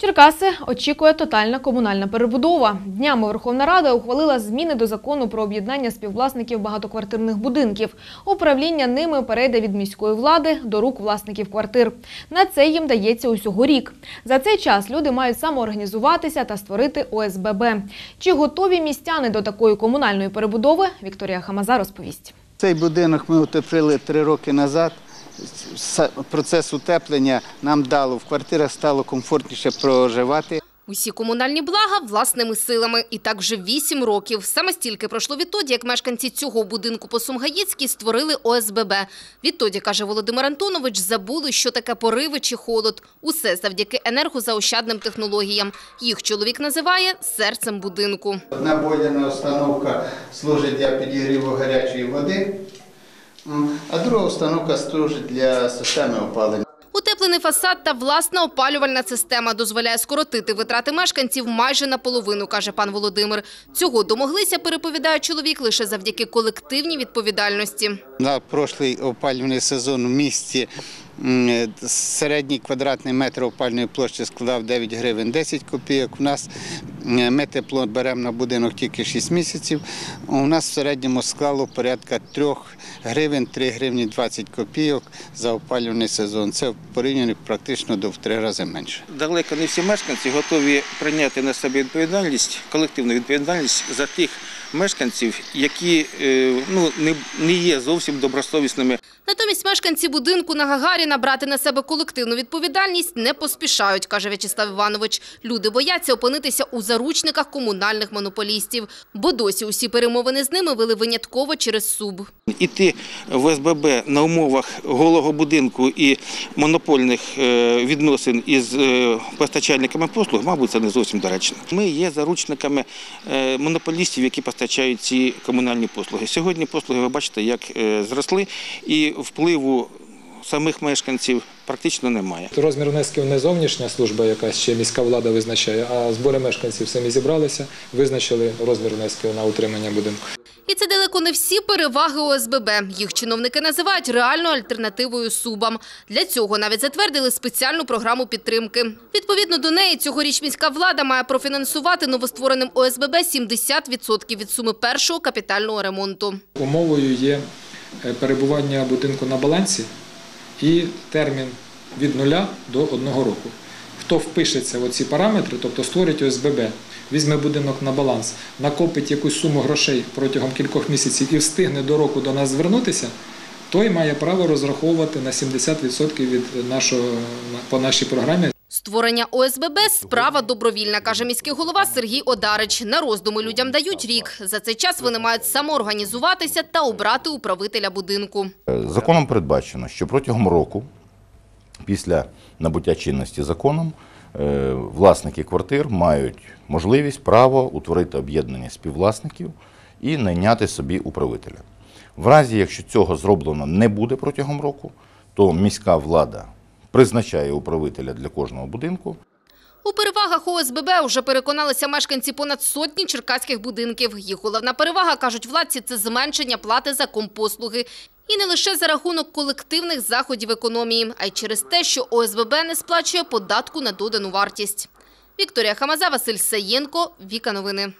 Черкаси очікує тотальна комунальна перебудова. Днями Верховна Рада ухвалила зміни до закону про об'єднання співвласників багатоквартирних будинків. Управління ними перейде від міської влади до рук власників квартир. На це їм дається усього рік. За цей час люди мають самоорганізуватися та створити ОСББ. Чи готові містяни до такої комунальної перебудови? Вікторія Хамаза розповість. Цей будинок ми утеплили три роки назад. Процес утеплення нам дало, в квартирах стало комфортніше проживати. Усі комунальні блага власними силами. І так вже вісім років. Саме стільки пройшло відтоді, як мешканці цього будинку по Сумгаїцькій створили ОСББ. Відтоді, каже Володимир Антонович, забули, що таке пориви чи холод. Усе завдяки енергозаощадним технологіям. Їх чоловік називає серцем будинку. Одна бойлерна установка служить для підігріву гарячої води, а друга установка служить для системи опалення. Утеплений фасад та власна опалювальна система дозволяє скоротити витрати мешканців майже наполовину, каже пан Володимир. Цього домоглися, переповідає чоловік, лише завдяки колективній відповідальності. На прошлий опалювальний сезон в місті середній квадратний метр опальної площі складав 9 гривень 10 копійок. У нас ми тепло беремо на будинок тільки 6 місяців. У нас в середньому склало порядка 3 гривень 3 гривні 20 копійок за опалювальний сезон. Це в порівнянні практично до в три рази менше. далеко не всі мешканці готові прийняти на себе відповідальність, колективну відповідальність за тих мешканців, які е, ну, не, не є зовсім добросовісними. Натомість мешканці будинку на Гагаріна брати на себе колективну відповідальність не поспішають, каже В'ячеслав Іванович. Люди бояться опинитися у заручниках комунальних монополістів, бо досі усі перемовини з ними вели винятково через СУБ. Іти в СББ на умовах голого будинку і монопольних е, відносин із е, постачальниками послуг, мабуть, це не зовсім доречно. Ми є заручниками е, монополістів, які постачають ці комунальні послуги. Сьогодні послуги, ви бачите, як зросли, і впливу самих мешканців практично немає. Розмір внесків не зовнішня служба, яка ще міська влада визначає, а збори мешканців самі зібралися, визначили розмір внесків на утримання будинку. І це далеко не всі переваги ОСББ. Їх чиновники називають реальною альтернативою СУБам. Для цього навіть затвердили спеціальну програму підтримки. Відповідно до неї, цьогоріч міська влада має профінансувати новоствореним ОСББ 70% від суми першого капітального ремонту. Умовою є е, перебування будинку на балансі і термін від нуля до одного року. Хто впишеться в ці параметри, тобто створить ОСББ, візьме будинок на баланс, накопить якусь суму грошей протягом кількох місяців і встигне до року до нас звернутися, той має право розраховувати на 70% від нашого по нашій програмі. Створення ОСББ – справа добровільна, каже міський голова Сергій Одарич. На роздуми людям дають рік. За цей час вони мають самоорганізуватися та обрати управителя будинку. Е, Законом передбачено, що протягом року, після набуття чинності законом, е, власники квартир мають можливість, право утворити об'єднання співвласників і найняти собі управителя. В разі, якщо цього зроблено не буде протягом року, то міська влада призначає управителя для кожного будинку. У перевагах ОСББ вже переконалися мешканці понад сотні черкаських будинків. Їх головна перевага, кажуть владці, це зменшення плати за компослуги. І не лише за рахунок колективних заходів економії, а й через те, що ОСББ не сплачує податку на додану вартість. Вікторія Хамаза, Василь Саєнко, Віка Новини.